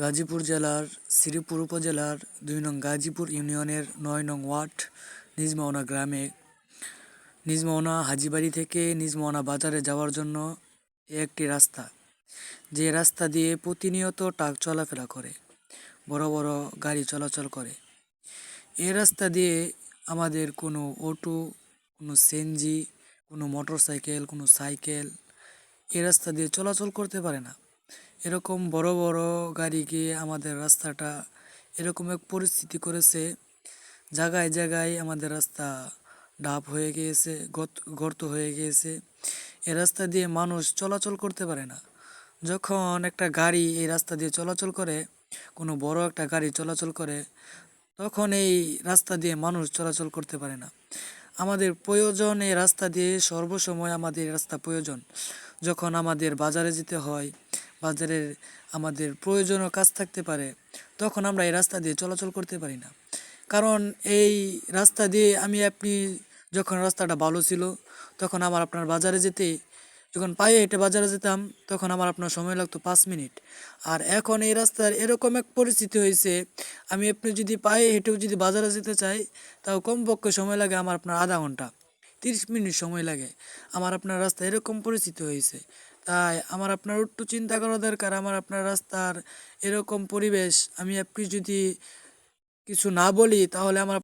গাজীপুর জেলার, শ্রীপুর উপজেলার, দুই নং গাজীপুর ইউনিয়নের নয় নং ওয়ার্ড নিজমাওনা গ্রামে। নিজমাওনা হাজিবাড়ি থেকে নিজমাওনা বাজারে যাওয়ার জন্য এ একটি রাস্তা। যে রাস্তা দিয়ে প্রতিনিয়ত ট্রাক চলাফেরা করে, বড় বড় গাড়ি চলাচল করে। এই রাস্তা দিয়ে আমাদের কোনো অটো, কোনো সিএনজি, কোনো মোটর সাইকেল কোনো সাইকেল এ রাস্তা দিয়ে চলাচল করতে পারে না। এরকম বড় বড় গাড়ি গিয়ে আমাদের রাস্তাটা এরকম এক পরিস্থিতি করেছে, জায়গায় জায়গায় আমাদের রাস্তা ডাব হয়ে গিয়েছে গর্ত হয়ে গিয়েছে। এ রাস্তা দিয়ে মানুষ চলাচল করতে পারে না। যখন একটা গাড়ি এই রাস্তা দিয়ে চলাচল করে, কোনো বড় একটা গাড়ি চলাচল করে, তখন এই রাস্তা দিয়ে মানুষ চলাচল করতে পারে না। আমাদের প্রয়োজন এই রাস্তা দিয়ে সর্বসময় আমাদের রাস্তা প্রয়োজন। যখন আমাদের বাজারে যেতে হয় বাজারের আমাদের প্রয়োজনীয় কাজ থাকতে পারে, তখন আমরা এই রাস্তা দিয়ে চলাচল করতে পারি না। কারণ এই রাস্তা দিয়ে আমি আপনি যখন রাস্তাটা ভালো ছিল, তখন আমার আপনার বাজারে যেতে, যখন পায়ে হেঁটে বাজারে যেতাম, তখন আমার আপনার সময় লাগতো পাঁচ মিনিট। আর এখন এই রাস্তার এরকম এক পরিস্থিতি হয়েছে, আমি আপনি যদি পায়ে হেঁটেও যদি বাজারে যেতে চাই, তাও কমপক্ষে সময় লাগে আমার আপনার আধা ঘণ্টা। তিরিশ মিনিট সময় লাগে। আমার আপনার রাস্তা এরকম পরিচিত হয়েছে। তাই আমার আপনার একটু চিন্তা করা দরকার। আমার আপনার রাস্তার এরকম পরিবেশ আমি আপনি যদি কিছু না বলি তাহলে আমার